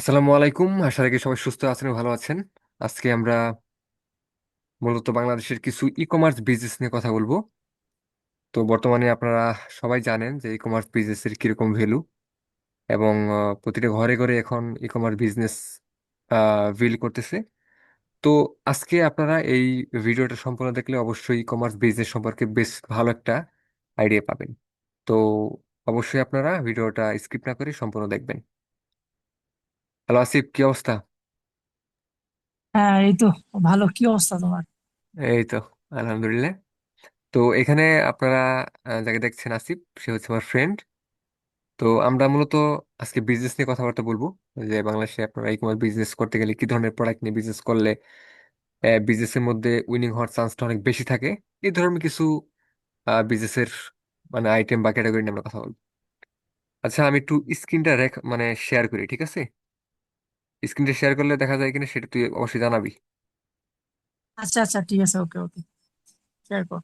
আসসালামু আলাইকুম। আশা রাখি সবাই সুস্থ আছেন ভালো আছেন। আজকে আমরা মূলত বাংলাদেশের কিছু ই কমার্স বিজনেস নিয়ে কথা বলব। তো বর্তমানে আপনারা সবাই জানেন যে ই কমার্স বিজনেসের কীরকম ভ্যালু এবং প্রতিটা ঘরে ঘরে এখন ই কমার্স বিজনেস বিল করতেছে। তো আজকে আপনারা এই ভিডিওটা সম্পূর্ণ দেখলে অবশ্যই ই কমার্স বিজনেস সম্পর্কে বেশ ভালো একটা আইডিয়া পাবেন। তো অবশ্যই আপনারা ভিডিওটা স্কিপ না করে সম্পূর্ণ দেখবেন। হ্যালো আসিফ কি অবস্থা? হ্যাঁ এই তো ভালো। কি অবস্থা তোমার? এই তো আলহামদুলিল্লাহ। তো এখানে আপনারা আহ, যাকে দেখছেন আসিফ সে হচ্ছে আমার ফ্রেন্ড তো আমরা মূলত আজকে বিজনেস নিয়ে কথাবার্তা বলব। যে বাংলাদেশে আপনারা ই কমার্স বিজনেস করতে গেলে কি ধরনের প্রোডাক্ট নিয়ে বিজনেস করলে বিজনেসের মধ্যে উইনিং হওয়ার চান্সটা অনেক বেশি থাকে এই ধরনের কিছু বিজনেসের মানে আইটেম বা ক্যাটাগরি নিয়ে আমরা কথা বলব। আচ্ছা আমি একটু স্ক্রিনটা রেখ মানে শেয়ার করি ঠিক আছে? স্ক্রিনটা শেয়ার করলে দেখা যায় কিনা সেটা তুই অবশ্যই জানাবি। আচ্ছা আচ্ছা ঠিক আছে ওকে ওকে। শেয়ার কর।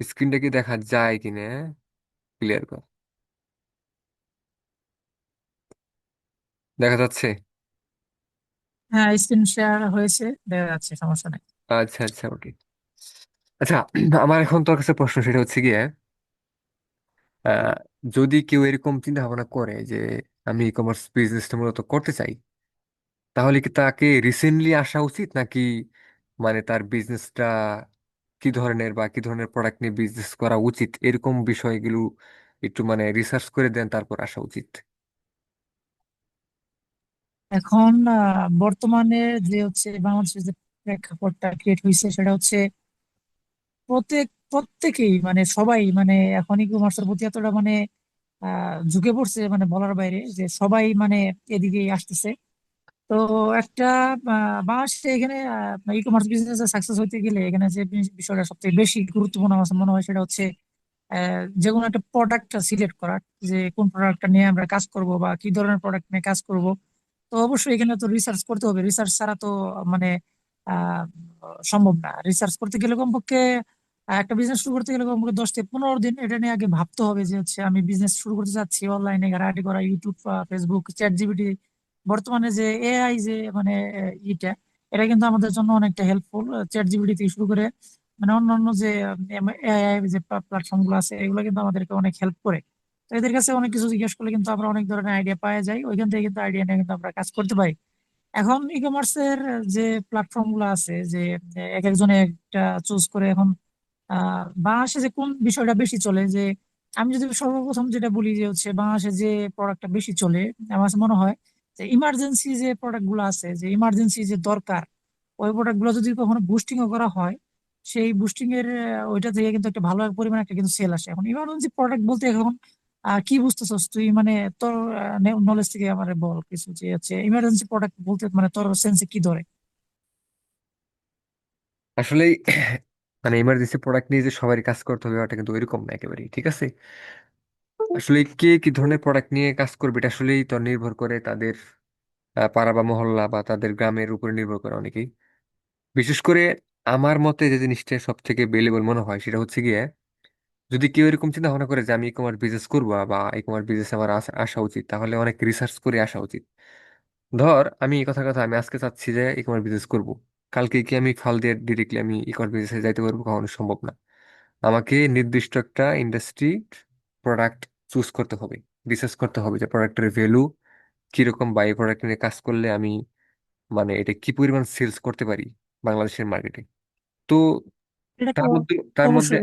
স্ক্রিনটা কি দেখা যায় কিনা? ক্লিয়ার কর। দেখা যাচ্ছে? হ্যাঁ স্ক্রিন শেয়ার হয়েছে দেখা যাচ্ছে সমস্যা নেই। আচ্ছা আচ্ছা ওকে। আচ্ছা আমার এখন তোর কাছে প্রশ্ন সেটা হচ্ছে গিয়ে আহ, যদি কেউ এরকম চিন্তা ভাবনা করে যে আমি ই কমার্স বিজনেসটা মূলত করতে চাই। তাহলে কি তাকে রিসেন্টলি আসা উচিত? নাকি মানে তার বিজনেসটা কি ধরনের বা কি ধরনের প্রোডাক্ট নিয়ে বিজনেস করা উচিত? এরকম বিষয়গুলো একটু মানে রিসার্চ করে দেন, তারপর আসা উচিত। এখন বর্তমানে যে হচ্ছে বাংলাদেশের যে প্রেক্ষাপটটা ক্রিয়েট হয়েছে সেটা হচ্ছে প্রত্যেক, প্রত্যেকেই মানে সবাই মানে এখন ই কমার্সের প্রতি এতটা মানে ঝুঁকে পড়ছে মানে বলার বাইরে যে সবাই মানে এদিকে আসতেছে। তো একটা বাংলাদেশে এখানে ই কমার্স বিজনেস সাকসেস হইতে গেলে এখানে যে বিষয়টা সবথেকে বেশি গুরুত্বপূর্ণ আমার মনে হয় সেটা হচ্ছে যে কোনো একটা প্রোডাক্ট সিলেক্ট করা, যে কোন প্রোডাক্টটা নিয়ে আমরা কাজ করব বা কি ধরনের প্রোডাক্ট নিয়ে কাজ করব। তো অবশ্যই এখানে তো রিসার্চ করতে হবে। রিসার্চ ছাড়া তো মানে সম্ভব না। রিসার্চ করতে গেলে কমপক্ষে একটা বিজনেস শুরু করতে গেলে কমপক্ষে দশ থেকে পনেরো দিন এটা নিয়ে আগে ভাবতে হবে যে হচ্ছে আমি বিজনেস শুরু করতে চাচ্ছি অনলাইনে ঘাটাঘাটি করা ইউটিউব ফেসবুক চ্যাট জিপিটি বর্তমানে যে এআই যে মানে ইটা, এটা কিন্তু আমাদের জন্য অনেকটা হেল্পফুল চ্যাট জিপিটি থেকে শুরু করে মানে অন্যান্য যে এআই যে প্ল্যাটফর্মগুলো আছে, এগুলো কিন্তু আমাদেরকে অনেক হেল্প করে। তো এদের কাছে অনেক কিছু জিজ্ঞেস করলে কিন্তু আমরা অনেক ধরনের আইডিয়া পাওয়া যায়, ওইখান থেকে কিন্তু আইডিয়া নিয়ে কিন্তু আমরা কাজ করতে পারি। এখন ই কমার্সের যে প্ল্যাটফর্মগুলো আছে, যে এক একজনে একটা চুজ করে এখন বাংলাদেশে যে কোন বিষয়টা বেশি চলে, যে আমি যদি সর্বপ্রথম যেটা বলি যে হচ্ছে বাংলাদেশে যে প্রোডাক্টটা বেশি চলে, আমার মনে হয় যে ইমার্জেন্সি যে প্রোডাক্টগুলো আছে, যে ইমার্জেন্সি যে দরকার, ওই প্রোডাক্টগুলো যদি কখনো বুস্টিং করা হয়, সেই বুস্টিং এর, ওইটা থেকে কিন্তু একটা ভালো পরিমাণে একটা কিন্তু সেল আসে। এখন ইমার্জেন্সি প্রোডাক্ট বলতে এখন কি বুঝতেছস তুই? মানে তোর নলেজ থেকে আমার বল কিছু যে হচ্ছে ইমার্জেন্সি প্রোডাক্ট বলতে মানে তোর সেন্সে কি ধরে? আসলে মানে ইমার্জেন্সি প্রোডাক্ট নিয়ে যে সবারই কাজ করতে হবে ওটা কিন্তু ওইরকম না একেবারেই, ঠিক আছে? আসলে কে কি ধরনের প্রোডাক্ট নিয়ে কাজ করবে এটা আসলেই তো নির্ভর করে তাদের পাড়া বা মহল্লা বা তাদের গ্রামের উপরে নির্ভর করে অনেকেই। বিশেষ করে আমার মতে যে জিনিসটা সব থেকে বেলেবল মনে হয় সেটা হচ্ছে গিয়ে, যদি কেউ এরকম চিন্তা ভাবনা করে যে আমি ই কমার্স বিজনেস করব বা ই কমার্স বিজনেস আমার আসা আসা উচিত, তাহলে অনেক রিসার্চ করে আসা উচিত। ধর আমি এই কথা কথা আমি আজকে চাচ্ছি যে ই কমার্স বিজনেস করব। কালকে কি আমি ফাল দিয়ে ডিরেক্টলি আমি ই বিজনেসে যাইতে পারব? কখনো সম্ভব না। আমাকে নির্দিষ্ট একটা ইন্ডাস্ট্রি প্রোডাক্ট চুজ করতে হবে। রিসার্চ করতে হবে যে প্রোডাক্টের ভ্যালু কীরকম বা এই প্রোডাক্ট নিয়ে কাজ করলে আমি মানে এটা কি পরিমাণ সেলস করতে পারি বাংলাদেশের মার্কেটে তো তার মধ্যে তার মধ্যে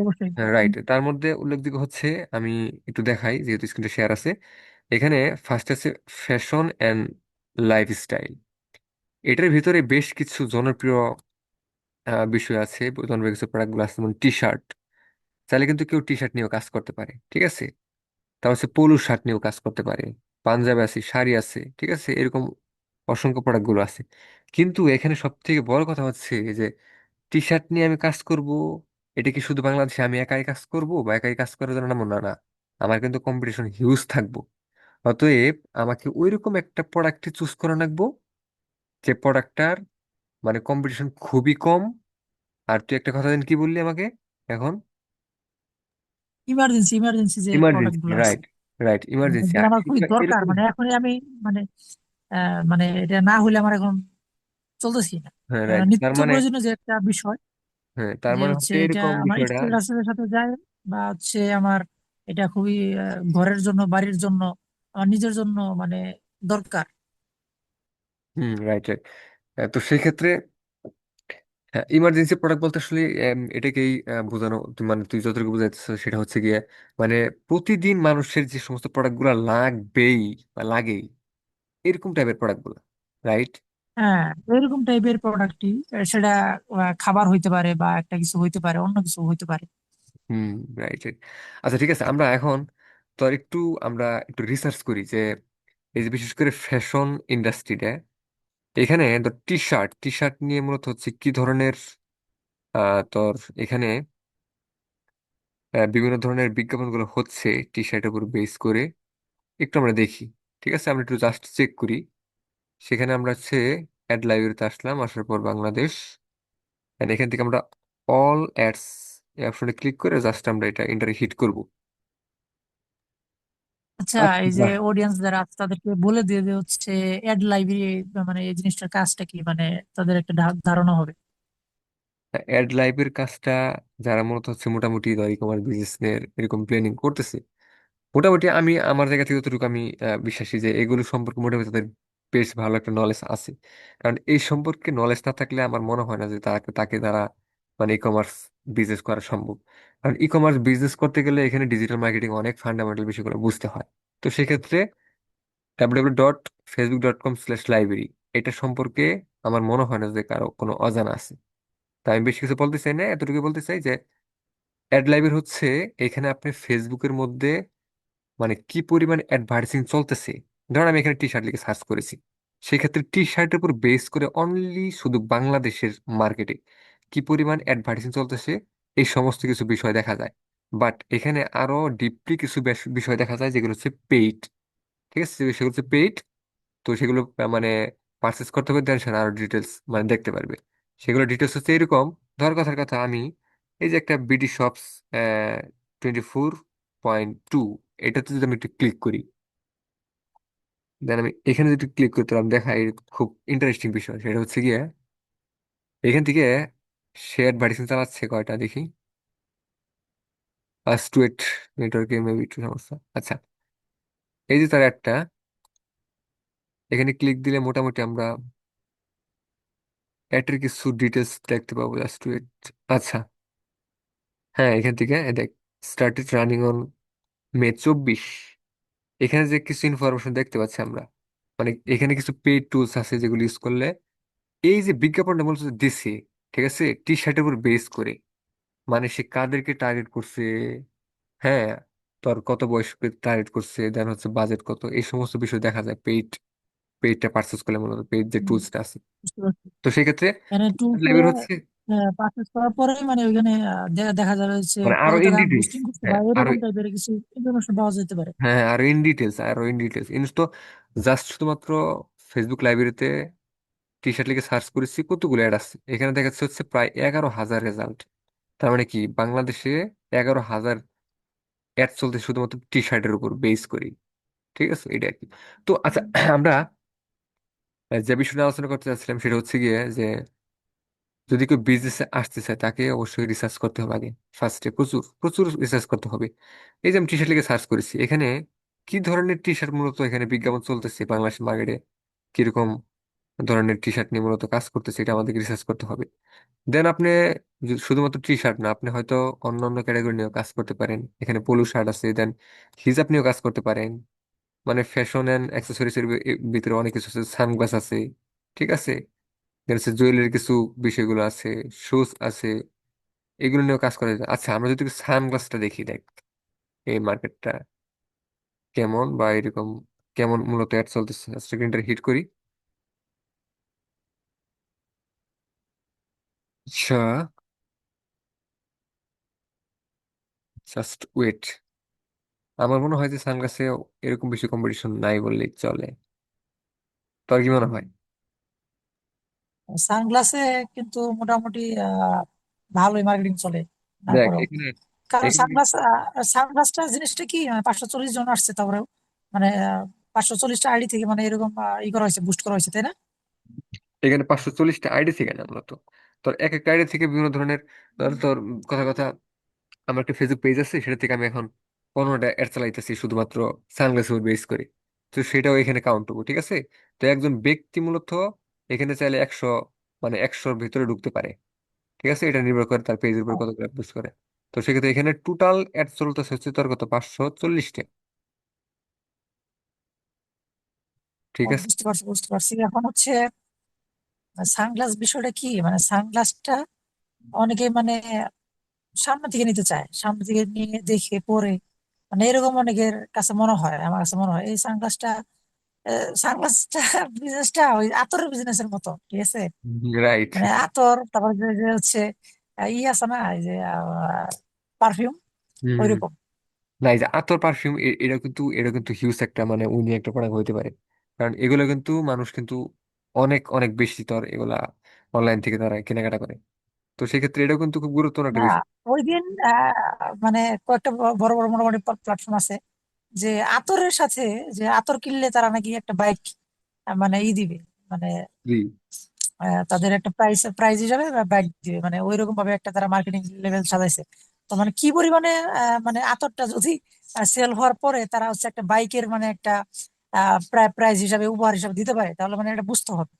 রাইট তার মধ্যে উল্লেখযোগ্য হচ্ছে আমি একটু দেখাই যেহেতু স্ক্রিনটা শেয়ার আছে এখানে ফার্স্ট আছে ফ্যাশন অ্যান্ড লাইফস্টাইল এটার ভিতরে বেশ কিছু জনপ্রিয় আহ, বিষয় আছে। জনপ্রিয় কিছু প্রোডাক্টগুলো আছে যেমন টি শার্ট চাইলে কিন্তু কেউ টি শার্ট নিয়েও কাজ করতে পারে ঠিক আছে? তারপর হচ্ছে পলু শার্ট নিয়েও কাজ করতে পারে। পাঞ্জাবি আছে শাড়ি আছে ঠিক আছে? এরকম অসংখ্য প্রোডাক্টগুলো আছে। কিন্তু এখানে সব থেকে বড় কথা হচ্ছে যে টি শার্ট নিয়ে আমি কাজ করব এটা কি শুধু বাংলাদেশে আমি একাই কাজ করব বা একাই কাজ করার জন্য না না না। আমার কিন্তু কম্পিটিশন হিউজ থাকব। অতএব আমাকে ওইরকম একটা প্রোডাক্ট চুজ করা লাগবো যে প্রোডাক্টটার মানে কম্পিটিশন খুবই কম। আর তুই একটা কথা দিন কি বললি আমাকে এখন? ইমার্জেন্সি ইমার্জেন্সি যে ইমার্জেন্সি গুলো আছে। রাইট রাইট ইমার্জেন্সি যেগুলো আমার খুবই দরকার মানে এখনই আমি মানে মানে এটা না হলে আমার এখন চলতেছি না। হ্যাঁ রাইট তার নিত্য মানে প্রয়োজনীয় যে একটা বিষয় হ্যাঁ তার যে মানে হচ্ছে হচ্ছে এটা এরকম আমার বিষয়টা। স্ট্যাটাসের সাথে যায় বা হচ্ছে আমার এটা খুবই আহ, ঘরের জন্য বাড়ির জন্য আমার নিজের জন্য মানে দরকার। হুম রাইট রাইট তো সেই ক্ষেত্রে হ্যাঁ ইমার্জেন্সি প্রোডাক্ট বলতে আসলে এম, এটাকেই আহ, বোঝানো তুই- মানে তুই যতটুকু বোঝাচ্ছিস সেটা হচ্ছে গিয়ে মানে প্রতিদিন মানুষের যে সমস্ত প্রোডাক্টগুলা লাগবেই বা লাগেই এরকম টাইপের প্রোডাক্টগুলা রাইট হ্যাঁ এরকম টাইপের প্রোডাক্টই সেটা আহ, খাবার হইতে পারে বা একটা কিছু হইতে পারে অন্য কিছু হইতে পারে। হুম রাইট রাইট আচ্ছা ঠিক আছে আমরা এখন তো আর একটু আমরা একটু রিসার্চ করি যে এই যে বিশেষ করে ফ্যাশন ইন্ডাস্ট্রিটা এখানে তোর টি শার্ট টি শার্ট নিয়ে মূলত হচ্ছে কি ধরনের তোর এখানে বিভিন্ন ধরনের বিজ্ঞাপনগুলো হচ্ছে টি শার্টের উপর বেস করে। একটু আমরা দেখি, ঠিক আছে? আমরা একটু জাস্ট চেক করি। সেখানে আমরা হচ্ছে অ্যাড লাইব্রেরিতে আসলাম, আসার পর বাংলাদেশ and এখান থেকে আমরা অল অ্যাডস অপশনে ক্লিক করে জাস্ট আমরা এটা এন্টারে হিট করব। আচ্ছা এই যে আচ্ছা অডিয়েন্স যারা আছে তাদেরকে বলে দিয়ে যে হচ্ছে অ্যাড লাইব্রেরি মানে এই জিনিসটার কাজটা কি? মানে তাদের একটা ধা- ধারণা হবে। অ্যাড লাইভের কাজটা যারা মূলত হচ্ছে মোটামুটি ধর ই কমার্স বিজনেস এরকম প্ল্যানিং করতেছে মোটামুটি আমি আমার জায়গা থেকে যতটুকু আমি আহ, বিশ্বাসী যে এগুলো সম্পর্কে মোটামুটি তাদের বেশ ভালো একটা নলেজ আছে। কারণ এই সম্পর্কে নলেজ না থাকলে আমার মনে হয় না যে তাকে তাকে দ্বারা মানে ই কমার্স বিজনেস করা সম্ভব। কারণ ই কমার্স বিজনেস করতে গেলে এখানে ডিজিটাল মার্কেটিং অনেক ফান্ডামেন্টাল বিষয়গুলো বুঝতে হয়। তো সেক্ষেত্রে W dot Facebook dot com slash library এটা সম্পর্কে আমার মনে হয় না যে কারও কোনো অজানা আছে। তাই আমি বেশি কিছু বলতে চাই না এতটুকু বলতে চাই যে অ্যাড লাইব্রেরি হচ্ছে এখানে আপনি ফেসবুকের মধ্যে মানে কি পরিমাণ অ্যাডভার্টাইজিং চলতেছে। ধরেন আমি এখানে টি শার্ট লিখে সার্চ করেছি। সেক্ষেত্রে টি শার্টের উপর বেস করে অনলি শুধু বাংলাদেশের মার্কেটে কি পরিমাণ অ্যাডভার্টাইজিং চলতেছে, এই সমস্ত কিছু বিষয় দেখা যায়। বাট এখানে আরও ডিপলি কিছু বিষয় দেখা যায়, যেগুলো হচ্ছে পেইড ঠিক আছে? সেগুলো হচ্ছে পেইড তো সেগুলো মানে পারচেস করতে হবে দেন আরও ডিটেলস মানে দেখতে পারবে। সেগুলো ডিটেলস হচ্ছে এরকম, ধর কথার কথা আমি, এই যে একটা BD shops twenty four point two এটাতে যদি আমি একটু ক্লিক করি, দেন আমি এখানে যদি ক্লিক করতে পারলাম দেখা খুব ইন্টারেস্টিং বিষয়। সেটা হচ্ছে গিয়ে, এখান থেকে শেয়ার অ্যাডভার্টাইজিং চালাচ্ছে কয়টা দেখি? ফার্স্ট ওয়েট নেটওয়ার্কে মেবি একটু সমস্যা। আচ্ছা এই যে তার একটা, এখানে ক্লিক দিলে মোটামুটি আমরা অ্যাডের কিছু ডিটেলস দেখতে পাবো জাস্ট ওয়েট আচ্ছা হ্যাঁ এখান থেকে দেখ স্টার্টেড রানিং অন মে চব্বিশ। এখানে যে কিছু ইনফরমেশন দেখতে পাচ্ছি আমরা মানে এখানে কিছু পেইড টুলস আছে যেগুলো ইউজ করলে, এই যে বিজ্ঞাপনটা মূলত দিছে ঠিক আছে? টি শার্টের উপর বেস করে। মানে সে কাদেরকে টার্গেট করছে? হ্যাঁ তোর কত বয়সকে টার্গেট করছে? দেন হচ্ছে বাজেট কত? এই সমস্ত বিষয় দেখা যায়। পেইড পেইডটা পারচেস করলে মূলত পেইড যে টুলসটা আছে। তো সেই ক্ষেত্রে মানে টুলসে লেভেল হচ্ছে পারচেস করার পরে মানে ওইখানে দেখা যাবে হচ্ছে মানে আরও ইন করতে হ্যাঁ আরও টাইপের কিছু ইনফরমেশন পাওয়া যেতে পারে। হ্যাঁ আরও ইন ডিটেলস আরও ইন ইনস তো জাস্ট শুধুমাত্র ফেসবুক লাইব্রেরিতে টি শার্ট লিখে সার্চ করেছি, কতগুলো অ্যাড আছে? এখানে দেখা যাচ্ছে হচ্ছে প্রায় এগারো হাজার রেজাল্ট তার মানে কি? বাংলাদেশে এগারো হাজার অ্যাড চলতে শুধুমাত্র টি শার্টের উপর বেস করি ঠিক আছে? এটা আর কি। তো আচ্ছা আমরা যে বিষয়টা আলোচনা করতে চাচ্ছিলাম সেটা হচ্ছে গিয়ে যে যদি কেউ বিজনেসে আসতে চায়, তাকে অবশ্যই রিসার্চ করতে হবে আগে। ফার্স্টে প্রচুর প্রচুর রিসার্চ করতে হবে। এই যে আমি টি শার্ট লিখে সার্চ করেছি, এখানে কি ধরনের টি শার্ট মূলত এখানে বিজ্ঞাপন চলতেছে বাংলাদেশ মার্কেটে কীরকম ধরনের টি শার্ট নিয়ে মূলত কাজ করতেছে, এটা আমাদেরকে রিসার্চ করতে হবে। দেন আপনি শুধুমাত্র টি শার্ট না, আপনি হয়তো অন্য অন্য ক্যাটাগরি নিয়েও কাজ করতে পারেন। এখানে পোলো শার্ট আছে দেন হিজাব নিয়েও কাজ করতে পারেন। মানে ফ্যাশন অ্যান্ড অ্যাক্সেসরিজ এর এর ভিতরে অনেক কিছু আছে সানগ্লাস আছে, ঠিক আছে? দেন হচ্ছে জুয়েলারির কিছু বিষয়গুলো আছে শুজ আছে, এগুলো নিয়েও কাজ করা যায়। আচ্ছা আমরা যদি সানগ্লাসটা দেখি, দেখ, এই মার্কেটটা কেমন বা এরকম, কেমন মূলত অ্যাড চলতেছে? স্ক্রিনটা হিট করি। আচ্ছা জাস্ট ওয়েট আমার মনে হয় যে সানগ্লাসে এরকম বেশি কম্পিটিশন নাই বললেই চলে। তোর কি মনে হয়? সানগ্লাসে কিন্তু মোটামুটি আহ ভালোই মার্কেটিং চলে দেখ তারপরেও এখানে কারণ এখানে সানগ্লাস সানগ্লাসটা জিনিসটা কি পাঁচশো চল্লিশ জন আসছে তারপরেও মানে পাঁচশো চল্লিশটা আইডি থেকে মানে এরকম আহ, ই করা হয়েছে বুস্ট করা হয়েছে তাই না? এখানে পাঁচশো চল্লিশটা আইডি থেকে না মূলত? তোর এক একটা আইডি থেকে বিভিন্ন ধরনের তোর কথা কথা আমার একটা ফেসবুক পেজ আছে, সেটা থেকে আমি এখন পনেরোটা অ্যাড চালাইতেছি, শুধুমাত্র সানগ্লাসের উপর বেস করে। তো সেটাও এখানে কাউন্ট হব ঠিক আছে? তো একজন ব্যক্তি মূলত এখানে চাইলে একশো মানে একশোর ভিতরে ঢুকতে পারে, ঠিক আছে? এটা নির্ভর করে তার পেজের উপর কত বুঝ করে। তো সেক্ষেত্রে এখানে টোটাল অ্যাড চলতেছে হচ্ছে তোর কত? পাঁচশো চল্লিশটা। ঠিক আছে? বুঝতে পারছি বুঝতে পারছি। এখন হচ্ছে সানগ্লাস বিষয়টা কি? মানে সানগ্লাসটা অনেকে মানে সামনে থেকে নিতে চায়। সামনে থেকে নিয়ে দেখে পরে। মানে এরকম অনেকের কাছে মনে হয় আমার কাছে মনে হয় এই সানগ্লাসটা সানগ্লাসটা বিজনেসটা ওই আতরের বিজনেসের মতো ঠিক আছে? রাইট মানে আতর তারপরে যে হচ্ছে ই আছে না এই যে পারফিউম ওইরকম। না এই যে আতর পারফিউম এটা কিন্তু এটা কিন্তু হিউজ একটা মানে উনি একটা প্রোডাক্ট হইতে পারে। কারণ এগুলো কিন্তু মানুষ কিন্তু অনেক অনেক বেশি তোর এগুলা অনলাইন থেকে তারা কেনাকাটা করে। তো সেক্ষেত্রে এটাও কিন্তু খুব গুরুত্বপূর্ণ না একটা বিষয়। ওই দিন আহ, মানে কয়েকটা ব- বড় বড় মোটামুটি প্ল্যাটফর্ম আছে যে আতরের সাথে যে আতর কিনলে তারা নাকি একটা বাইক মানে ই দিবে মানে জি। আহ, তাদের একটা প্রাইস প্রাইজ হিসাবে বাইক দিবে মানে ওই রকম ভাবে একটা তারা মার্কেটিং লেভেল সাজাইছে। তো মানে কি পরিমাণে আহ, মানে আতরটা যদি সেল হওয়ার পরে তারা হচ্ছে একটা বাইকের মানে একটা প্রাইজ হিসাবে উপহার হিসাবে দিতে পারে তাহলে মানে এটা বুঝতে হবে।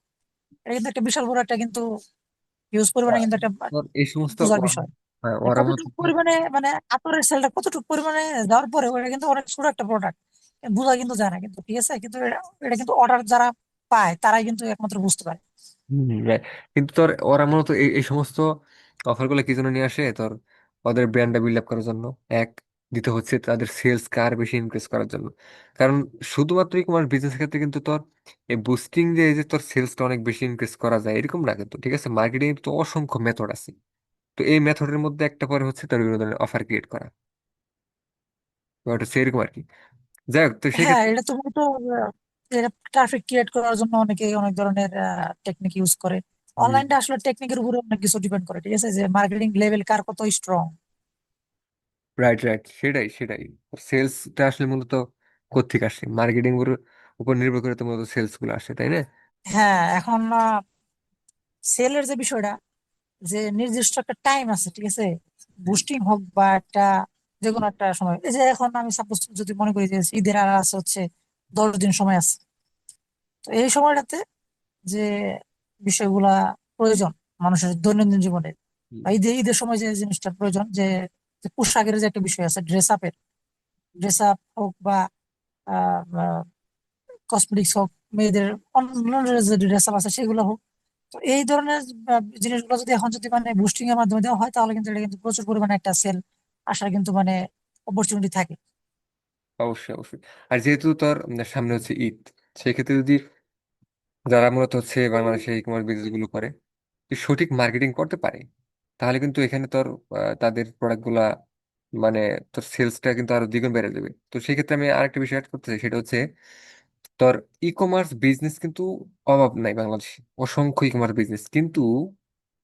এটা কিন্তু একটা বিশাল বড় একটা কিন্তু হিউজ পরিমাণে কিন্তু একটা এই সমস্ত বোঝার বিষয়। হ্যাঁ, ওরা কতটুকু পরিমাণে মানে আতরের সেলটা কতটুকু পরিমাণে দেওয়ার পরে ওটা কিন্তু অনেক ছোট একটা প্রোডাক্ট বোঝা কিন্তু যায় না কিন্তু ঠিক আছে? কিন্তু এটা এটা কিন্তু অর্ডার যারা পায় তারাই কিন্তু একমাত্র বুঝতে পারে। কিন্তু তোর ওরা মূলত এই এই সমস্ত অফারগুলো কি জন্য নিয়ে আসে? তোর ওদের ব্র্যান্ডটা বিল্ড আপ করার জন্য এক। দিতে হচ্ছে তাদের সেলস কার বেশি ইনক্রিজ করার জন্য। কারণ শুধুমাত্র ই বিজনেস ক্ষেত্রে কিন্তু তোর এই বুস্টিং দিয়ে যে তোর সেলসটা অনেক বেশি ইনক্রিজ করা যায় এরকম না কিন্তু ঠিক আছে? মার্কেটিং তো অসংখ্য মেথড আছে। তো এই মেথডের মধ্যে একটা পরে হচ্ছে তার বিভিন্ন ধরনের অফার ক্রিয়েট করা। ব্যাপারটা হচ্ছে এরকম আর কি। যাই হোক তো হ্যাঁ সেক্ষেত্রে এটা তো ট্রাফিক ক্রিয়েট করার জন্য অনেকে অনেক ধরনের টেকনিক ইউজ করে। অনলাইনটা আসলে টেকনিকের উপরে অনেক কিছু ডিপেন্ড করে ঠিক আছে? যে মার্কেটিং লেভেল কার কত স্ট্রং রাইট রাইট সেটাই সেটাই। সেলসটা আসলে মূলত কোত্থেকে আসে? মার্কেটিং এর উপর নির্ভর করে তো মূলত সেলসগুলো আসে তাই না? হ্যাঁ এখন সেলের যে বিষয়টা যে নির্দিষ্ট একটা টাইম আছে ঠিক আছে? বুস্টিং হোক বা একটা যে কোনো একটা সময়। এই যে এখন আমি সাপোজ যদি মনে করি যে ঈদের আর আছে হচ্ছে দশ দিন সময় আছে। তো এই সময়টাতে যে বিষয়গুলা প্রয়োজন মানুষের দৈনন্দিন জীবনে বা ঈদের ঈদের সময় যে জিনিসটা প্রয়োজন যে যে পোশাকের যে একটা বিষয় আছে ড্রেস আপের ড্রেস আপ হোক বা কসমেটিক্স হোক, মেয়েদের অন্য ড্রেস আপ আছে সেগুলো হোক, তো এই ধরনের জিনিসগুলো যদি এখন যদি মানে বুস্টিং এর মাধ্যমে দেওয়া হয়, তাহলে কিন্তু এটা কিন্তু প্রচুর পরিমাণে একটা সেল আসার কিন্তু মানে অপরচুনিটি থাকে। অবশ্যই অবশ্যই। আর যেহেতু তোর সামনে হচ্ছে ঈদ, সেক্ষেত্রে যদি যারা মূলত হচ্ছে বাংলাদেশে ই কমার্স বিজনেসগুলো করে সঠিক মার্কেটিং করতে পারে। তাহলে কিন্তু এখানে তোর আহ, তাদের প্রোডাক্টগুলা মানে তোর সেলসটা কিন্তু আরও দ্বিগুণ বেড়ে যাবে। তো সেক্ষেত্রে আমি আরেকটা বিষয় অ্যাড করতে চাই সেটা হচ্ছে তোর ই কমার্স বিজনেস কিন্তু অভাব নাই বাংলাদেশে। অসংখ্য ই কমার্স বিজনেস কিন্তু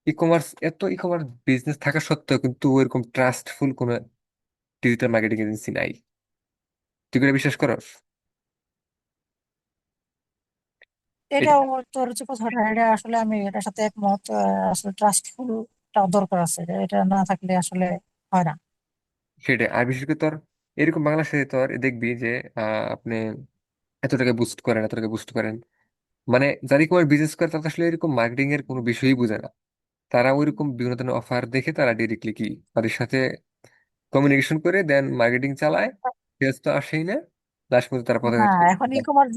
ই কমার্স এত ই কমার্স বিজনেস থাকা সত্ত্বেও কিন্তু এরকম ট্রাস্টফুল কোনো ডিজিটাল মার্কেটিং এজেন্সি নাই। তুই কি বিশ্বাস করস? এটা তোর হচ্ছে কথাটা এটা আসলে আমি এটার সাথে একমত আহ, আসলে ট্রাস্টফুল দরকার আছে এটা না থাকলে আসলে হয় না। সেটাই। আর বিশেষ করে তোর এরকম বাংলাদেশে তোর দেখবি যে আহ, আপনি এত টাকা বুস্ট করেন এত টাকা বুস্ট করেন। মানে যারা ই বিজনেস করে তারা আসলে এরকম মার্কেটিং এর কোনো বিষয়ই বোঝে না। তারা ওইরকম বিভিন্ন ধরনের অফার দেখে তারা ডিরেক্টলি কি তাদের সাথে কমিউনিকেশন করে দেন মার্কেটিং চালায়। সেলস তো আসেই না লাস্ট পর্যন্ত তারা পথে হ্যাঁ এখন ই কমার্স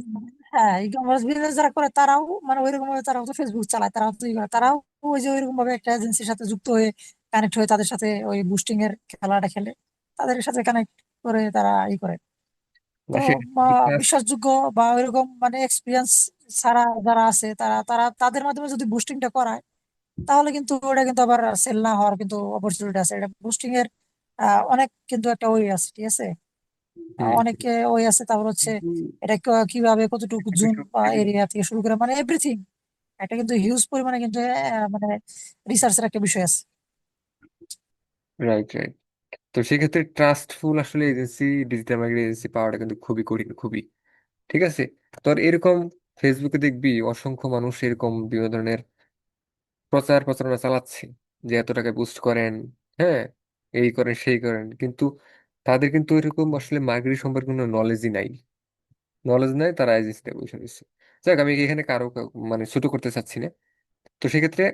হ্যাঁ ই কমার্স বিজনেস যারা করে তারাও মানে ওইরকম ভাবে তারাও তো ফেসবুক চালায় তারাও তো ই করে, তারাও ওই যে ওইরকম ভাবে একটা এজেন্সির সাথে যুক্ত হয়ে কানেক্ট হয়ে তাদের সাথে ওই বুস্টিং এর খেলাটা খেলে তাদের সাথে কানেক্ট করে তারা ই করে। তো বিশ্বাসযোগ্য বা ওইরকম মানে এক্সপিরিয়েন্স ছাড়া যারা আছে তারা তারা তাদের মাধ্যমে যদি বুস্টিংটা করায় তাহলে কিন্তু ওটা কিন্তু আবার সেল না হওয়ার কিন্তু অপরচুনিটি আছে। এটা বুস্টিং এর অনেক কিন্তু একটা ওই আছে ঠিক আছে? আহ, হুম অনেক ওই আছে তারপর হচ্ছে এটা কীভাবে কতটুকু জুম বা এরিয়া থেকে শুরু করে মানে এভরিথিং এটা কিন্তু হিউজ পরিমাণে কিন্তু মানে রিসার্চের একটা বিষয় আছে। রাইট রাইট তো সেক্ষেত্রে ট্রাস্টফুল আসলে এজেন্সি ডিজিটাল মার্কেটিং এজেন্সি পাওয়াটা কিন্তু খুবই কঠিন, খুবই। ঠিক আছে? তোর এরকম ফেসবুকে দেখবি অসংখ্য মানুষ এরকম বিভিন্ন ধরনের প্রচার প্রচারণা চালাচ্ছে যে এত টাকা বুস্ট করেন হ্যাঁ এই করেন, সেই করেন। কিন্তু তাদের কিন্তু এরকম আসলে মার্কেটিং সম্পর্কে কোনো নলেজই নাই। নলেজ নাই, তারা এজেন্সিতে বসে রয়েছে। যাক আমি এখানে কারও মানে ছোট করতে চাচ্ছি না। তো সেক্ষেত্রে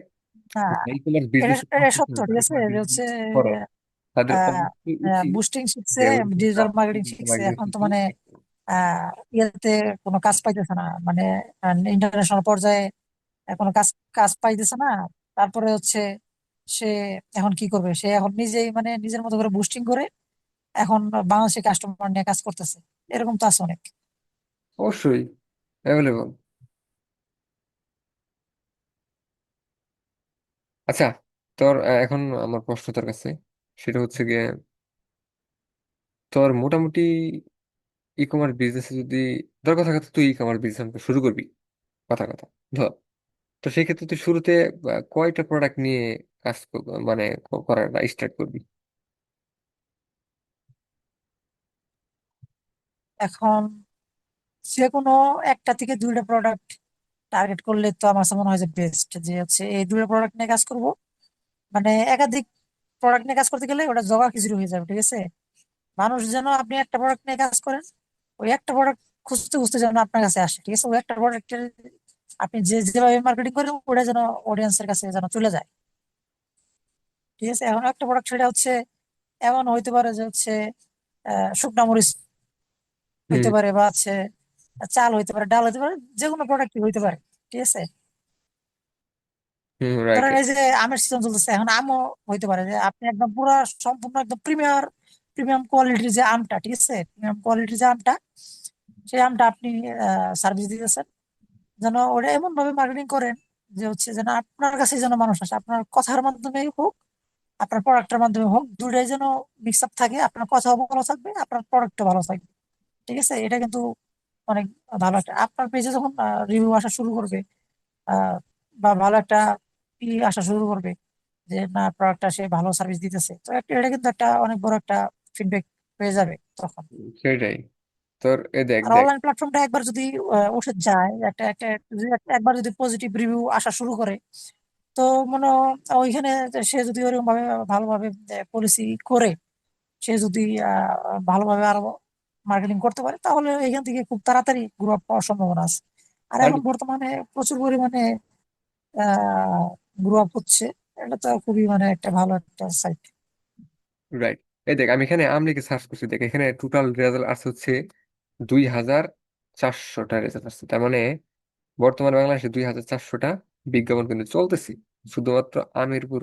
হ্যাঁ কমার্স এটা বিজনেস এটা সত্য ঠিক আছে হচ্ছে করো। তাদের আহ অবশ্যই উচিত বুস্টিং শিখছে যে ডিজিটাল মার্কেটিং শিখছে। এখন তো মানে আহ ইয়েতে কোনো কাজ পাইতেছে না। মানে ইন্টারন্যাশনাল পর্যায়ে কোনো কাজ কাজ পাইতেছে না। তারপরে হচ্ছে সে এখন কি করবে? সে এখন নিজেই মানে নিজের মতো করে বুস্টিং করে এখন বাংলাদেশে কাস্টমার নিয়ে কাজ করতেছে। এরকম তো আছে অনেক। অবশ্যই। অ্যাভেলেবল আচ্ছা তোর এখন আমার প্রশ্ন তোর কাছে। সেটা হচ্ছে গিয়ে, তোর মোটামুটি ই কমার্স বিজনেস যদি, ধর কথা কথা, তুই ই কমার্স বিজনেস শুরু করবি, কথা কথা, ধর। তো সেক্ষেত্রে তুই শুরুতে কয়টা প্রোডাক্ট নিয়ে কাজ কর- মানে ক- করাটা স্টার্ট করবি? এখন যে কোনো একটা থেকে দুইটা প্রোডাক্ট টার্গেট করলে তো আমার কাছে মনে হয় যে বেস্ট যে হচ্ছে এই দুটো প্রোডাক্ট নিয়ে কাজ করব। মানে একাধিক প্রোডাক্ট নিয়ে কাজ করতে গেলে ওটা জগা খিচুড়ি হয়ে যাবে ঠিক আছে? মানুষ যেন আপনি একটা প্রোডাক্ট নিয়ে কাজ করেন ওই একটা প্রোডাক্ট খুঁজতে খুঁজতে যেন আপনার কাছে আসে ঠিক আছে? ওই একটা প্রোডাক্টের আপনি যে যেভাবে মার্কেটিং করেন ওটা যেন অডিয়েন্সের কাছে যেন চলে যায়। ঠিক আছে? এখন একটা প্রোডাক্ট সেটা হচ্ছে এমন হইতে পারে যে হচ্ছে আহ শুকনা মরিচ হইতে পারে বা হচ্ছে চাল হইতে পারে ডাল হইতে পারে যে কোনো প্রোডাক্টই হইতে পারে ঠিক আছে? ধরেন এই যে আমের সিজন চলতেছে এখন আমও হইতে পারে যে আপনি একদম পুরো সম্পূর্ণ একদম প্রিমিয়ার প্রিমিয়াম কোয়ালিটির যে আমটা ঠিক আছে? প্রিমিয়াম কোয়ালিটির যে আমটা সেই আমটা আপনি সার্ভিস দিতেছেন। যেন ওটা এমন ভাবে মার্কেটিং করেন যে হচ্ছে যেন আপনার কাছে যেন মানুষ আসে আপনার কথার মাধ্যমে হোক আপনার প্রোডাক্টের মাধ্যমে হোক দুটাই যেন মিক্স আপ থাকে আপনার কথাও ভালো থাকবে আপনার প্রোডাক্টও ভালো থাকবে ঠিক আছে? এটা কিন্তু অনেক ভালো একটা আপনার পেজে যখন রিভিউ আসা শুরু করবে বা ভালো একটা ই আসা শুরু করবে যে না প্রোডাক্টটা সে ভালো সার্ভিস দিতেছে তো একটা এটা কিন্তু একটা অনেক বড় একটা ফিডব্যাক পেয়ে যাবে তখন। সেটাই। তোর এ দেখ আর দেখ। অনলাইন প্ল্যাটফর্মটা একবার যদি উঠে যায় একটা একটা একবার যদি পজিটিভ রিভিউ আসা শুরু করে তো মনে ওইখানে সে যদি ওরকম ভাবে ভালোভাবে পলিসি করে সে যদি ভালোভাবে আরও মার্কেটিং করতে পারে তাহলে এখান থেকে খুব তাড়াতাড়ি গ্রো আপ পাওয়ার সম্ভাবনা আছে। আর এখন বর্তমানে প্রচুর পরিমাণে গ্রো আপ হচ্ছে এটা তো খুবই মানে একটা ভালো একটা সাইট রাইট এই দেখ আমি এখানে আমলিকে সার্চ করছি দেখ এখানে টোটাল রেজাল্ট আসছে হচ্ছে দুই হাজার চারশোটা রেজাল্ট আসছে। তার মানে বর্তমানে বাংলাদেশে দুই হাজার চারশোটা বিজ্ঞাপন কিন্তু চলতেছে। শুধুমাত্র আমের উপর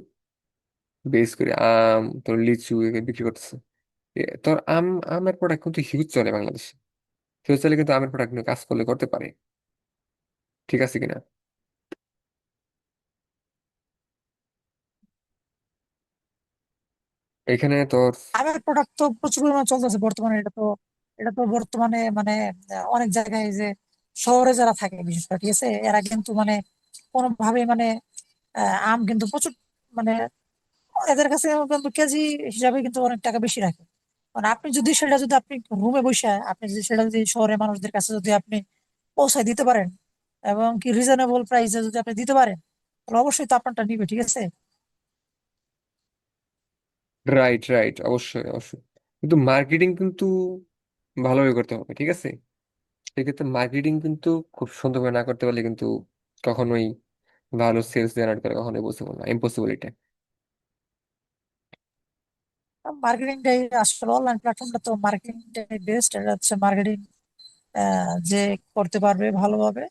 বেস করে আম তোর লিচু বিক্রি করতেছে। তোর আম, আমের প্রোডাক্ট কিন্তু হিউজ চলে বাংলাদেশে। হিউজ চলে কিন্তু আমের প্রোডাক্ট নিয়ে কাজ করলে করতে পারে। ঠিক আছে কিনা? এখানে তোর আমের প্রোডাক্ট তো প্রচুর পরিমাণে চলতেছে বর্তমানে। এটা তো এটা তো বর্তমানে মানে অনেক জায়গায় যে শহরে যারা থাকে বিশেষ করে, ঠিক আছে? এরা কিন্তু মানে কোনোভাবে মানে আম কিন্তু প্রচুর মানে এদের কাছে কিন্তু কেজি হিসাবে কিন্তু অনেক টাকা বেশি রাখে। মানে আপনি যদি সেটা যদি আপনি রুমে বসে, আপনি যদি সেটা যদি শহরের মানুষদের কাছে যদি আপনি পৌঁছায় দিতে পারেন এবং কি রিজনেবল প্রাইসে যদি আপনি দিতে পারেন, তাহলে অবশ্যই তো আপনারটা নিবে, ঠিক আছে? রাইট রাইট অবশ্যই অবশ্যই। কিন্তু মার্কেটিং কিন্তু ভালোভাবে করতে হবে, ঠিক আছে? সেক্ষেত্রে মার্কেটিং কিন্তু খুব সুন্দরভাবে না করতে পারলে কিন্তু কখনোই ভালো সেলস জেনারেট করা কখনোই পসিবল না ইম্পসিবল এটা। মার্কেটিংটাই আসলে অনলাইন প্ল্যাটফর্মটা তো মার্কেটিংটাই বেস্ট এটা হচ্ছে মার্কেটিং যে করতে পারবে ভালোভাবে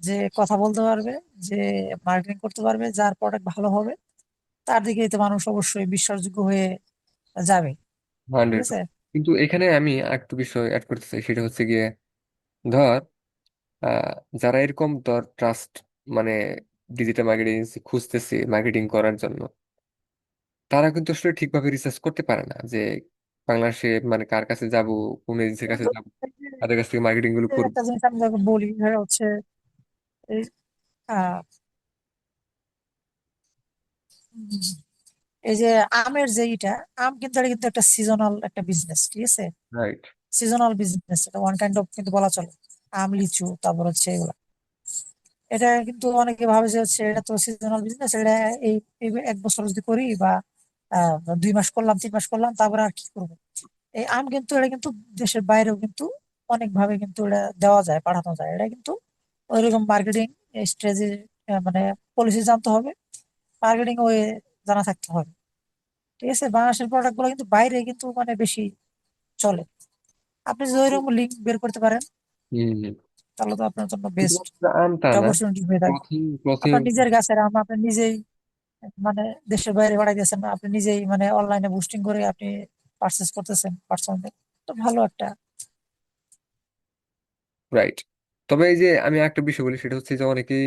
যে কথা বলতে পারবে যে মার্কেটিং করতে পারবে যার প্রোডাক্ট ভালো হবে তার দিকেই তো মানুষ অবশ্যই বিশ্বাসযোগ্য হয়ে যাবে ঠিক আছে? কিন্তু এখানে আমি আরেকটু বিষয় অ্যাড করতে চাই সেটা হচ্ছে গিয়ে ধর যারা এরকম ধর ট্রাস্ট মানে ডিজিটাল মার্কেটিং খুঁজতেছে মার্কেটিং করার জন্য তারা কিন্তু আসলে ঠিকভাবে রিসার্চ করতে পারে না যে বাংলাদেশে মানে কার কাছে যাব কোন এজেন্সির কাছে যাব তাদের কাছ থেকে মার্কেটিংগুলো করব। একটা জিনিস আমি তোকে বলি সেটা হচ্ছে এই আহ, উম, এই যে আমের যে ইটা আম কিন্তু এটা কিন্তু একটা সিজনাল একটা বিজনেস ঠিক আছে? রাইট সিজনাল বিজনেস এটা ওয়ান কাইন্ড অফ কিন্তু বলা চলে। আম লিচু তারপর হচ্ছে এগুলা। এটা কিন্তু অনেকে ভাবে যে হচ্ছে এটা তো সিজনাল বিজনেস এটা এই এই এক বছর যদি করি বা দুই মাস করলাম তিন মাস করলাম তারপরে আর কি করব? এই আম কিন্তু এটা কিন্তু দেশের বাইরেও কিন্তু অনেক ভাবে কিন্তু এটা দেওয়া যায় পাঠানো যায়। এটা কিন্তু ওইরকম মার্কেটিং স্ট্র্যাটেজি মানে পলিসি জানতে হবে মার্কেটিং ওই জানা থাকতে হবে। ঠিক আছে? বাংলাদেশের প্রোডাক্টগুলো কিন্তু বাইরে কিন্তু মানে বেশি চলে। আপনি যদি ওইরকম লিঙ্ক বের করতে পারেন তাহলে তো আপনার জন্য বেস্ট অপরচুনিটি হয়ে থাকবে। প্রথম আপনার নিজের গাছের আম আপনি নিজেই মানে দেশের বাইরে পাঠাই দিয়েছেন আপনি নিজেই মানে অনলাইনে বুস্টিং করে আপনি পারচেস করতেছেন পার্সোনালি তো ভালো একটা। রাইট তবে এই যে আমি একটা বিষয় বলি, সেটা হচ্ছে যে অনেকেই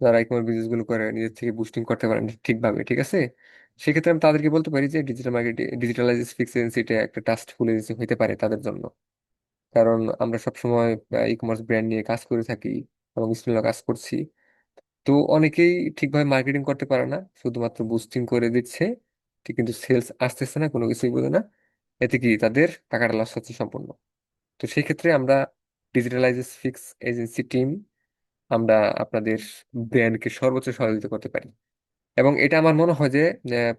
যারা ই বিজনেসগুলো করে নিজের থেকে বুস্টিং করতে পারেন ঠিকভাবে, ঠিক আছে? সেক্ষেত্রে আমি তাদেরকে বলতে পারি যে ডিজিটাল মার্কেটিং ডিজিটালাইজ ফিক্স এজেন্সিটা একটা ট্রাস্টফুল এজেন্সি হতে পারে তাদের জন্য। কারণ আমরা সবসময় ই কমার্স ব্র্যান্ড নিয়ে কাজ করে থাকি এবং স্কুলে কাজ করছি। তো অনেকেই ঠিকভাবে মার্কেটিং করতে পারে না, শুধুমাত্র বুস্টিং করে দিচ্ছে। ঠিক, কিন্তু সেলস আসতেছে না, কোনো কিছুই বোঝে না। এতে কি তাদের টাকাটা লস হচ্ছে সম্পূর্ণ? তো সেই ক্ষেত্রে আমরা ডিজিটালাইজেস ফিক্স এজেন্সি টিম আমরা আপনাদের ব্র্যান্ডকে সর্বোচ্চ সহযোগিতা করতে পারি। এবং এটা আমার মনে হয় যে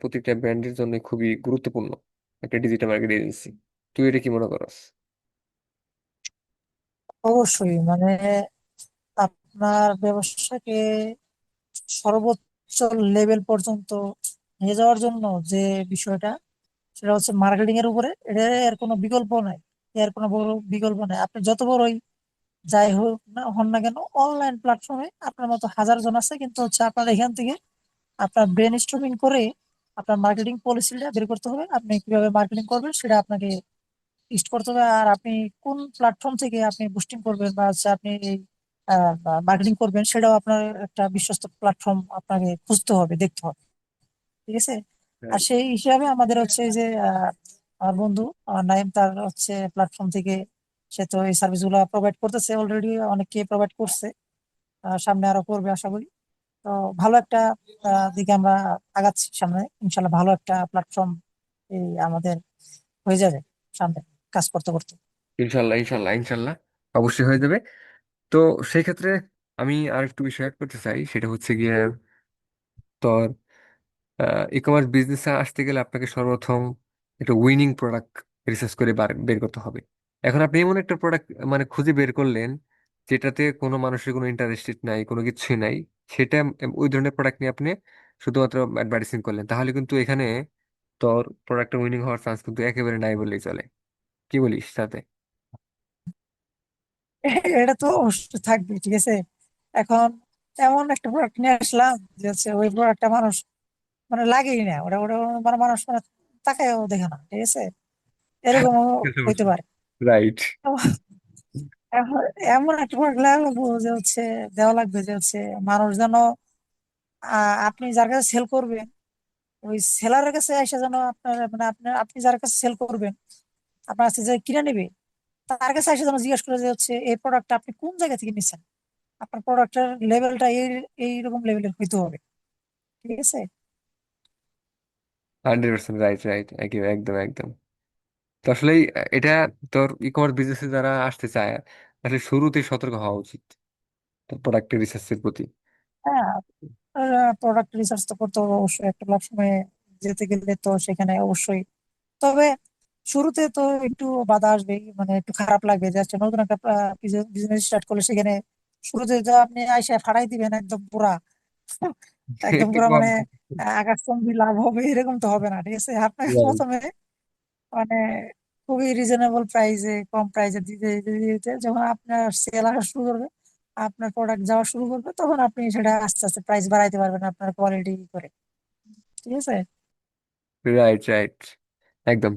প্রতিটা ব্র্যান্ডের জন্য খুবই গুরুত্বপূর্ণ একটা ডিজিটাল মার্কেট এজেন্সি তুই এটা কি মনে করস? অবশ্যই মানে আপনার ব্যবসাকে সর্বোচ্চ লেভেল পর্যন্ত নিয়ে যাওয়ার জন্য যে বিষয়টা, সেটা হচ্ছে মার্কেটিং এর উপরে। এটা এর কোনো বিকল্প নাই, এর কোনো বড় বিকল্প নাই। আপনি যত বড়ই যাই হোক না, হন না কেন অনলাইন প্ল্যাটফর্মে আপনার মতো হাজার জন আছে, কিন্তু হচ্ছে আপনার এখান থেকে আপনার ব্রেন স্টর্মিং করে আপনার মার্কেটিং পলিসিটা বের করতে হবে। আপনি কীভাবে মার্কেটিং করবেন, সেটা আপনাকে ইস্ট করতে হবে। আর আপনি কোন প্ল্যাটফর্ম থেকে আপনি বুস্টিং করবেন, বা হচ্ছে আপনি মার্কেটিং করবেন সেটাও আপনার একটা বিশ্বস্ত প্ল্যাটফর্ম আপনাকে খুঁজতে হবে দেখতে হবে। ঠিক আছে? আর সেই হিসাবে আমাদের হচ্ছে এই যে আমার বন্ধু নাইম তার হচ্ছে প্ল্যাটফর্ম থেকে সে তো এই সার্ভিসগুলো প্রোভাইড করতেছে অলরেডি অনেককে প্রোভাইড করছে। সামনে আরও করবে আশা করি। তো ভালো একটা দিকে আমরা আগাচ্ছি সামনে। ইনশাল্লাহ ভালো একটা প্ল্যাটফর্ম এই আমাদের হয়ে যাবে সামনে কাজ করতে করতে। ইনশাল্লাহ ইনশাল্লাহ ইনশাল্লাহ অবশ্যই হয়ে যাবে। তো সেই ক্ষেত্রে আমি আর একটু বিষয় অ্যাড করতে চাই। সেটা হচ্ছে গিয়ে তোর ই কমার্স বিজনেসে আসতে গেলে আপনাকে সর্বপ্রথম একটা উইনিং প্রোডাক্ট রিসার্চ করে বার- করতে হবে। এখন আপনি এমন একটা প্রোডাক্ট মানে খুঁজে বের করলেন যেটাতে কোনো মানুষের কোনো ইন্টারেস্টেড নাই, কোনো কিছুই নাই, সেটা ওই ধরনের প্রোডাক্ট নিয়ে আপনি শুধুমাত্র অ্যাডভার্টাইজিং করলেন। তাহলে কিন্তু এখানে তোর প্রোডাক্টটা উইনিং হওয়ার চান্স কিন্তু একেবারে নাই বললেই চলে। কি বলিস তাতে? এটা তো অবশ্যই থাকবে ঠিক আছে? এখন এমন একটা প্রোডাক্ট নিয়ে আসলাম যে হচ্ছে ওই প্রোডাক্টটা মানুষ মানে লাগেই না। ওটা ওটা মানে মানুষ মানে তাকায়ও দেখে না ঠিক আছে? এরকম হইতে পারে। রাইট এখন এমন একটা প্রোডাক্ট লাগবে যে হচ্ছে দেওয়া লাগবে যে হচ্ছে মানুষ যেন আপনি যার কাছে সেল করবেন ওই সেলারের কাছে এসে যেন আপনার মানে আপনার আপনি যার কাছে সেল করবেন আপনার কাছে যে কিনে নেবে তার কাছে এসে যেন জিজ্ঞেস করে যে হচ্ছে এই প্রোডাক্টটা আপনি কোন জায়গা থেকে নিচ্ছেন আপনার প্রোডাক্টের লেভেলটা এই এইরকম লেভেলের হইতে হবে। ঠিক আছে? হান্ড্রেড পার্সেন্ট রাইট রাইট একদম একদম। তো আসলে এটা তোর ই কমার্স বিজনেসে যারা আসতে চায় আসলে শুরুতেই সতর্ক হওয়া উচিত তোর প্রোডাক্টের রিসার্চের প্রতি। হ্যাঁ প্রোডাক্ট রিসার্চ তো করতে হবে অবশ্যই। একটা প্ল্যাটফর্মে যেতে গেলে তো সেখানে অবশ্যই। তবে শুরুতে তো একটু বাধা আসবে মানে একটু খারাপ লাগবে আচ্ছা নতুন একটা বিজনেস স্টার্ট করলে সেখানে শুরুতে তো আপনি আইসা ফাড়াই দিবেন একদম পুরা। একদম পুরা মানে আহ, আকাশচুম্বী লাভ হবে এরকম তো হবে না ঠিক আছে? আপনাকে প্রথমে মানে খুবই রিজনেবল প্রাইসে কম প্রাইসে দিতে দিতে দিতে যখন আপনার সেল আসা শুরু করবে আপনার প্রোডাক্ট যাওয়া শুরু করবে তখন আপনি সেটা আস্তে আস্তে প্রাইস বাড়াইতে পারবেন আপনার কোয়ালিটি করে ঠিক আছে? রাইট রাইট একদম।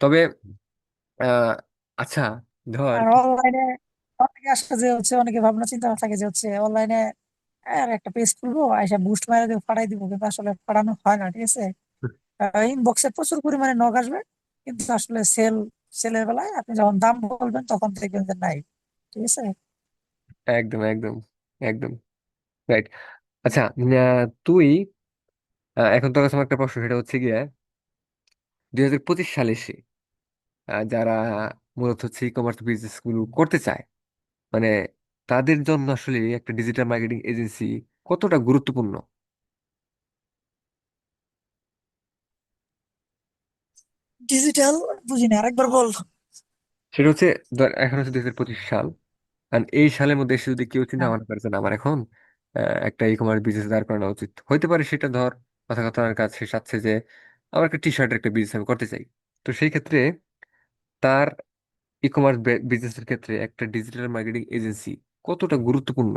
তবে আহ, আচ্ছা ধর আর অনলাইনে অনেকে আসে যে হচ্ছে অনেকে ভাবনা চিন্তা থাকে যে হচ্ছে অনলাইনে আর একটা পেজ খুলবো এসে বুস্ট মারা দিয়ে ফাটাই দিব কিন্তু আসলে ফাটানো হয় না ঠিক আছে? ইনবক্সে প্রচুর পরিমাণে নক আসবে কিন্তু আসলে সেল সেলের বেলায় আপনি যখন দাম বলবেন তখন দেখবেন যে নাই ঠিক আছে? একদম একদম একদম রাইট আচ্ছা আহ, তুই আহ, এখন তোর কাছে আমার একটা প্রশ্ন সেটা হচ্ছে গিয়ে দুই হাজার পঁচিশ সালে এসে যারা মূলত হচ্ছে ই কমার্স বিজনেসগুলো করতে চায়। মানে তাদের জন্য আসলে একটা ডিজিটাল মার্কেটিং এজেন্সি কতটা গুরুত্বপূর্ণ? ডিজিটাল বুঝিনি আরেকবার বল। সেটা হচ্ছে ধর এখন হচ্ছে দুই হাজার পঁচিশ সাল। আর এই সালের মধ্যে এসে যদি কেউ চিন্তা হ্যাঁ। ভাবনা করে যে না, আমার এখন আহ, একটা ই কমার্স বিজনেস দাঁড় করানো উচিত। হইতে পারে সেটা ধর কথা কথা আমার কাছে চাচ্ছে যে আমার একটা টি শার্টের একটা বিজনেস আমি করতে চাই। তো সেই ক্ষেত্রে তার ই কমার্স বিজনেসের ক্ষেত্রে একটা ডিজিটাল মার্কেটিং এজেন্সি কতটা গুরুত্বপূর্ণ?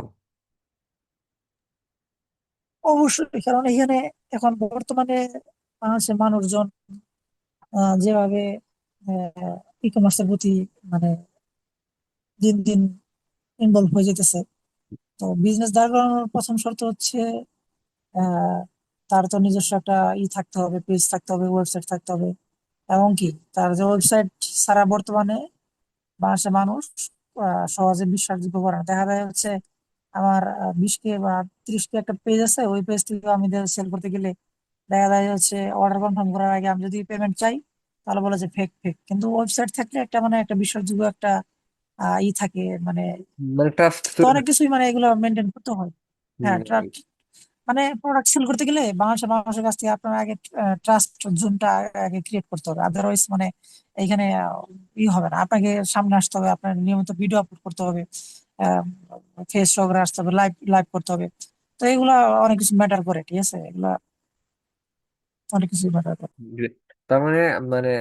অবশ্যই, কারণ এখানে এখন বর্তমানে বাংলাদেশের মানুষজন যেভাবে ই কমার্সের প্রতি মানে দিন দিন ইনভলভ হয়ে যেতেছে। তো বিজনেস দাঁড় করানোর প্রথম শর্ত হচ্ছে তার তো নিজস্ব একটা ই থাকতে হবে পেজ থাকতে হবে ওয়েবসাইট থাকতে হবে। এমনকি তার যে ওয়েবসাইট সারা বর্তমানে বাংলাদেশের মানুষ সহজে বিশ্বাসযোগ্য করে না। দেখা যায় হচ্ছে আমার বিশ কে বা ত্রিশ কে একটা পেজ আছে ওই পেজ থেকে আমি সেল করতে গেলে দেখা যায় হচ্ছে অর্ডার কনফার্ম করার আগে আমি যদি পেমেন্ট চাই তাহলে বলে যে ফেক ফেক কিন্তু ওয়েবসাইট থাকলে একটা মানে একটা বিশ্বাসযোগ্য একটা ই থাকে মানে মানে অনেক কিছুই মানে এগুলো মেনটেন করতে হয়। হ্যাঁ ট্রাস্ট মানে প্রোডাক্ট সেল করতে গেলে বাংলাদেশের মানুষের কাছ থেকে আপনার আগে ট্রাস্ট জোনটা আগে ক্রিয়েট করতে হবে। আদারওয়াইজ মানে এইখানে ই হবে না। আপনাকে সামনে আসতে হবে, আপনার নিয়মিত ভিডিও আপলোড করতে হবে ফেস আসতে হবে লাইভ লাইভ করতে হবে। তো এগুলা অনেক কিছু ম্যাটার করে, ঠিক আছে? এগুলা অনেক কিছু ম্যাটার করে। তার মানে মানে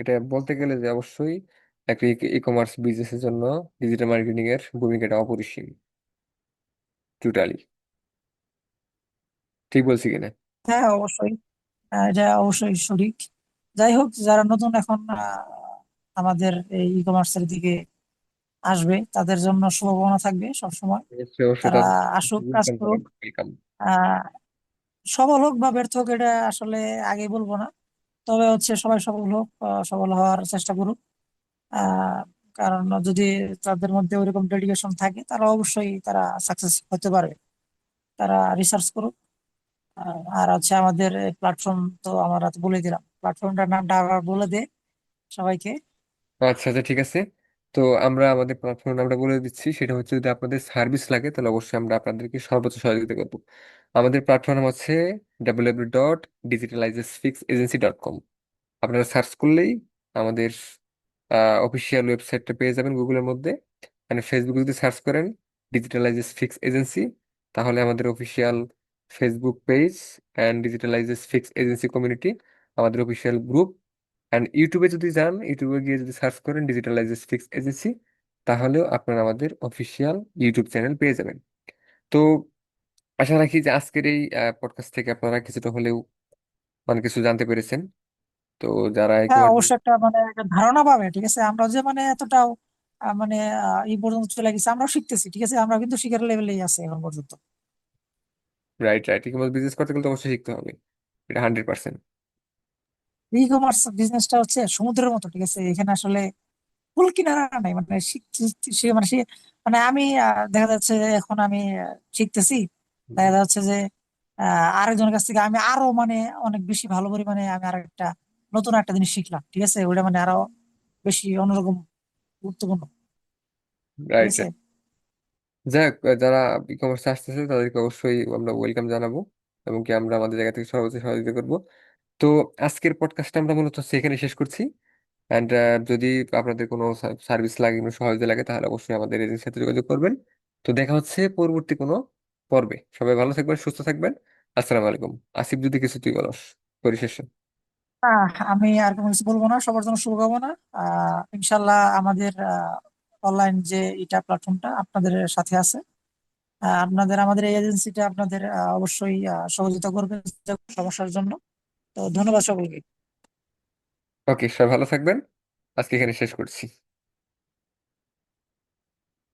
এটা বলতে গেলে যে অবশ্যই একটা ই কমার্স বিজনেসের জন্য ডিজিটাল মার্কেটিং এর ভূমিকাটা অপরিসীম। টোটালি ঠিক বলছি কিনা? হ্যাঁ অবশ্যই। আহ, এটা অবশ্যই সঠিক। যাই হোক যারা নতুন এখন আহ, আমাদের এই ই কমার্সের দিকে আসবে তাদের জন্য শুভকামনা থাকবে সবসময়। অবশ্যই অবশ্যই। তারা তাদের আসুক কাজ ওয়েলকাম করুক। ওয়েলকাম আহ সফল হোক বা ব্যর্থ হোক এটা আসলে আগে বলব না। তবে হচ্ছে সবাই সফল হোক আহ, সফল হওয়ার চেষ্টা করুক। আহ কারণ যদি তাদের মধ্যে ওইরকম ডেডিকেশন থাকে তারা অবশ্যই তারা সাকসেস হতে পারবে। তারা রিসার্চ করুক। আর হচ্ছে আমাদের প্ল্যাটফর্ম তো আমরা বলে দিলাম। প্ল্যাটফর্মটার নামটা আবার বলে দে সবাইকে। আচ্ছা আচ্ছা ঠিক আছে। তো আমরা আমাদের প্ল্যাটফর্ম নামটা বলে দিচ্ছি। সেটা হচ্ছে যদি আপনাদের সার্ভিস লাগে, তাহলে অবশ্যই আমরা আপনাদেরকে সর্বোচ্চ সহযোগিতা করব। আমাদের প্ল্যাটফর্ম হচ্ছে W W dot digitalizes fix agency dot com আপনারা সার্চ করলেই আমাদের অফিসিয়াল ওয়েবসাইটটা পেয়ে যাবেন গুগলের মধ্যে। মানে ফেসবুকে যদি সার্চ করেন ডিজিটালাইজেস ফিক্স এজেন্সি তাহলে আমাদের official Facebook page and digitalizes fix agency community আমাদের অফিসিয়াল গ্রুপ অ্যান্ড ইউটিউবে যদি যান ইউটিউবে গিয়ে যদি সার্চ করেন ডিজিটালাইজেস ফিক্স এজেন্সি তাহলেও আপনারা আমাদের অফিসিয়াল ইউটিউব চ্যানেল পেয়ে যাবেন। তো আশা রাখি যে আজকের এই পডকাস্ট থেকে আপনারা কিছুটা হলেও অনেক কিছু জানতে পেরেছেন। তো যারা হ্যাঁ একেবারে অবশ্যই একটা মানে একটা ধারণা পাবে ঠিক আছে? আমরা যে মানে এতটাও আহ, মানে আহ, এই পর্যন্ত চলে গেছি আমরাও শিখতেছি ঠিক আছে? আমরা কিন্তু শিখার লেভেলেই আছি এখন পর্যন্ত। Right right e commerce business করতে গেলে তো অবশ্যই শিখতে হবে। এটা হান্ড্রেড পার্সেন্ট ই কমার্স বিজনেসটা হচ্ছে সমুদ্রের মতো ঠিক আছে? এখানে আসলে কুল কিনারা নাই মানে শিখ- মানে সে মানে আমি আহ, দেখা যাচ্ছে যে এখন আমি আহ, শিখতেছি। দেখা যাচ্ছে যে আহ, আরেকজনের কাছ থেকে আমি আরও মানে অনেক বেশি ভালো পরিমাণে আমি আর একটা নতুন একটা জিনিস শিখলাম ঠিক আছে? ওটা মানে আরও বেশি অন্যরকম গুরুত্বপূর্ণ। ঠিক রাইট আছে? যাক যারা ই কমার্সে আসতেছে, তাদেরকে অবশ্যই আমরা ওয়েলকাম জানাব এবং কি আমরা আমাদের জায়গা থেকে সর্বোচ্চ সহযোগিতা করব। তো আজকের পডকাস্টটা আমরা মূলত সেখানে শেষ করছি। অ্যান্ড যদি আপনাদের কোনো সার্ভিস লাগে, কোনো সহযোগিতা লাগে, তাহলে অবশ্যই আমাদের এজেন্সির সাথে যোগাযোগ করবেন। তো দেখা হচ্ছে পরবর্তী কোনো পর্বে। সবাই ভালো থাকবেন, সুস্থ থাকবেন। আসসালামু আলাইকুম। আসিফ, যদি কিছু তুই বলস, পরিশেষে। আহ, আমি আর কোনো কিছু বলব না। সবার জন্য শুভকামনা। আহ, ইনশাল্লাহ আমাদের অনলাইন যে এটা প্ল্যাটফর্মটা আপনাদের সাথে আছে। আপনাদের, আমাদের এই এজেন্সিটা আপনাদের অবশ্যই সহযোগিতা করবে সমস্যার জন্য। তো ধন্যবাদ সকলকে। ওকে সবাই ভালো থাকবেন। আজকে এখানে শেষ করছি।